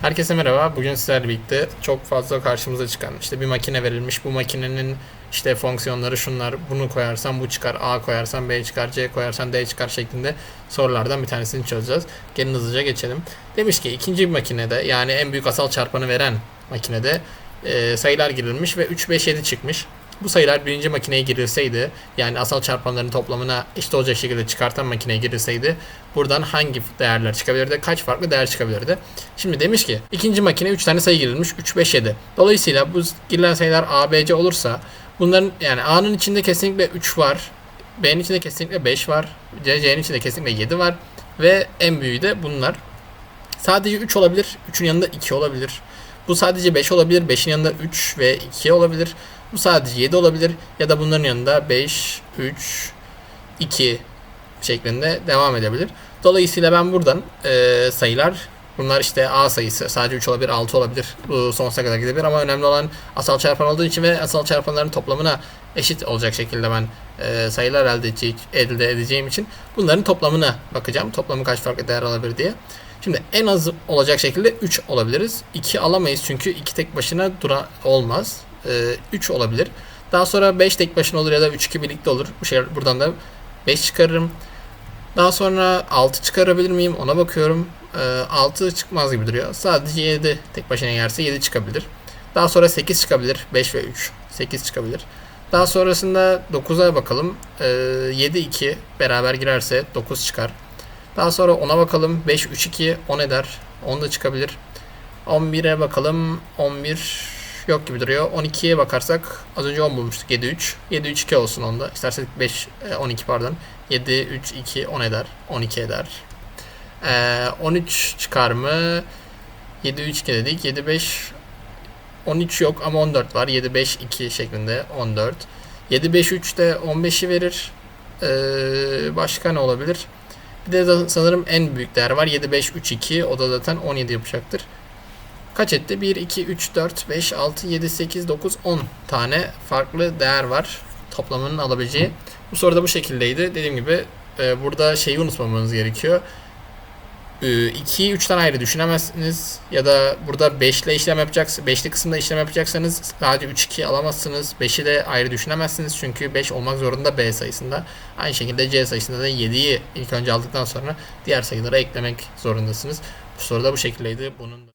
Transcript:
Herkese merhaba. Bugün sizlerle birlikte çok fazla karşımıza çıkan işte bir makine verilmiş. Bu makinenin işte fonksiyonları şunlar. Bunu koyarsan bu çıkar. A koyarsan B çıkar. C koyarsan D çıkar şeklinde sorulardan bir tanesini çözeceğiz. Gelin hızlıca geçelim. Demiş ki ikinci bir makinede yani en büyük asal çarpanı veren makinede e, sayılar girilmiş ve 3, 5, 7 çıkmış. Bu sayılar birinci makineye girilseydi yani asal çarpanların toplamına eşit olacak şekilde çıkartan makineye girilseydi buradan hangi değerler çıkabilirdi? Kaç farklı değer çıkabilirdi? Şimdi demiş ki ikinci makine 3 tane sayı girilmiş 3, 5, 7. Dolayısıyla bu girilen sayılar A, B, C olursa bunların yani A'nın içinde kesinlikle 3 var. B'nin içinde kesinlikle 5 var. C, C'nin içinde kesinlikle 7 var. Ve en büyüğü de bunlar. Sadece 3 olabilir. 3'ün yanında 2 olabilir. Bu sadece 5 olabilir. 5'in yanında 3 ve 2 olabilir. Bu sadece 7 olabilir. Ya da bunların yanında 5, 3, 2 şeklinde devam edebilir. Dolayısıyla ben buradan e, sayılar bunlar işte A sayısı sadece 3 olabilir 6 olabilir bu sonsuza kadar gidebilir ama önemli olan asal çarpan olduğu için ve asal çarpanların toplamına eşit olacak şekilde ben e, sayılar elde, elde edeceğim için bunların toplamına bakacağım. Toplamı kaç farklı değer alabilir diye. Şimdi en az olacak şekilde 3 olabiliriz. 2 alamayız çünkü 2 tek başına dura olmaz. E, 3 olabilir. Daha sonra 5 tek başına olur ya da 3 2 birlikte olur. Bu şey buradan da 5 çıkarırım. Daha sonra 6 çıkarabilir miyim? Ona bakıyorum. E, 6 çıkmaz gibi duruyor. Sadece 7 tek başına yerse 7 çıkabilir. Daha sonra 8 çıkabilir. 5 ve 3. 8 çıkabilir. Daha sonrasında 9'a bakalım. E, 7 2 beraber girerse 9 çıkar. Daha sonra 10'a bakalım. 5 3 2 10 eder. 10 da çıkabilir. 11'e bakalım. 11 yok gibi duruyor. 12'ye bakarsak az önce 10 bulmuştuk. 7 3. 7 3 2 olsun onda. İstersek 5 e, 12 pardon. 7 3 2 10 eder. 12 eder. E, 13 çıkar mı? 7 3 2 dedik. 7 5 13 yok ama 14 var. 7 5 2 şeklinde 14. 7 5 3 de 15'i verir. E, başka ne olabilir? Bir de sanırım en büyük değer var. 7 5 3 2. O da zaten 17 yapacaktır. Kaç etti? 1, 2, 3, 4, 5, 6, 7, 8, 9, 10 tane farklı değer var toplamının alabileceği. Bu soru da bu şekildeydi. Dediğim gibi e, burada şeyi unutmamanız gerekiyor. 2'yi 3'ten ayrı düşünemezsiniz. Ya da burada 5 ile işlem yapacaksınız. 5'li kısımda işlem yapacaksanız sadece 3 2 alamazsınız. 5'i de ayrı düşünemezsiniz. Çünkü 5 olmak zorunda B sayısında. Aynı şekilde C sayısında da 7'yi ilk önce aldıktan sonra diğer sayıları eklemek zorundasınız. Bu soru da bu şekildeydi. Bunun